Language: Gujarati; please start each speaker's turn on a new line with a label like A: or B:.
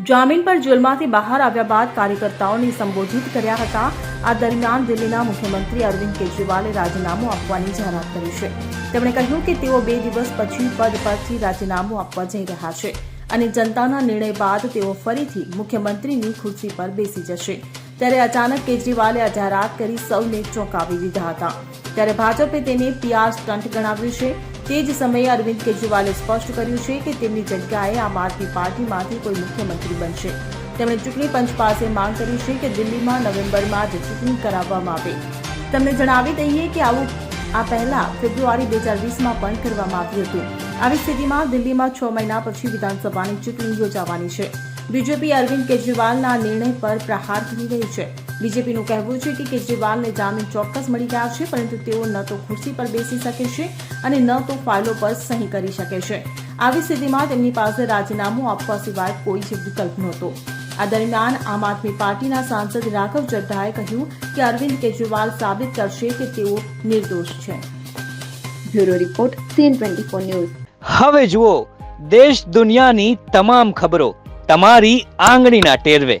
A: જામીન પર જેલમાંથી બહાર આવ્યા બાદ કાર્યકર્તાઓને સંબોધિત કર્યા હતા. આ દરમિયાન દિલ્હીના મુખ્યમંત્રી અરવિંદ કેજરીવાલે રાજીનામું આપવાની જાહેરાત કરી છે. તેમણે કહ્યું કે તેઓ બે દિવસ પછી પદ પરથી રાજીનામું આપવા જઈ રહ્યા છે અને જનતાના નિર્ણય બાદ તેઓ ફરીથી મુખ્યમંત્રીની ખુરશી પર બેસી જશે. ત્યારે અચાનક કેજરીવાલે આ જાહેરાત કરી સૌને ચોંકાવી દીધા હતા. ત્યારે ભાજપે તેને પીઆર સ્ટન્ટ ગણાવ્યું છે. તે જ સમયે અરવિંદ કેજરીવાલે સ્પષ્ટ કર્યું છે કે તેમની જગ્યાએ આમ આદમી પાર્ટીમાંથી કોઈ મુખ્યમંત્રી બનશે. તેમણે ચૂંટણી પંચ પાસે માંગ કરી છે કે દિલ્હીમાં નવેમ્બરમાં જ ચૂંટણી કરાવવામાં આવે. તમને જણાવી દઈએ કે આવું આ પહેલા ફેબ્રુઆરી બે હજાર વીસમાં પણ કરવામાં આવ્યું હતું. આવી સ્થિતિમાં દિલ્હીમાં છ મહિના પછી વિધાનસભાની ચૂંટણી યોજાવાની છે. બીજેપી અરવિંદ કેજરીવાલના નિર્ણય પર પ્રહાર કરી રહી છે. બીજેપીનું કહેવું છે કે કેજરીવાલને જામીન ચોક્કસ મળી ગયા છે, પરંતુ તેઓ ન તો ખુરશી પર બેસી શકે છે અને ન તો ફાઇલો પર સહી કરી શકે છે. આવી સ્થિતિમાં તેમની પાસે રાજીનામું આપવા સિવાય કોઈ જ વિકલ્પ નહોતો. આ દરમિયાન આમ આદમી પાર્ટીના સાંસદ રાઘવ ચડ્ઢાએ કહ્યું કે અરવિંદ કેજરીવાલ સાબિત કરશે કે તેઓ નિર્દોષ છે.
B: Bureau report, CN twenty four news.
C: હવે જુઓ, દેશ દુનિયાની તમામ ખબરો તમારી આંગળીના ટેરવે.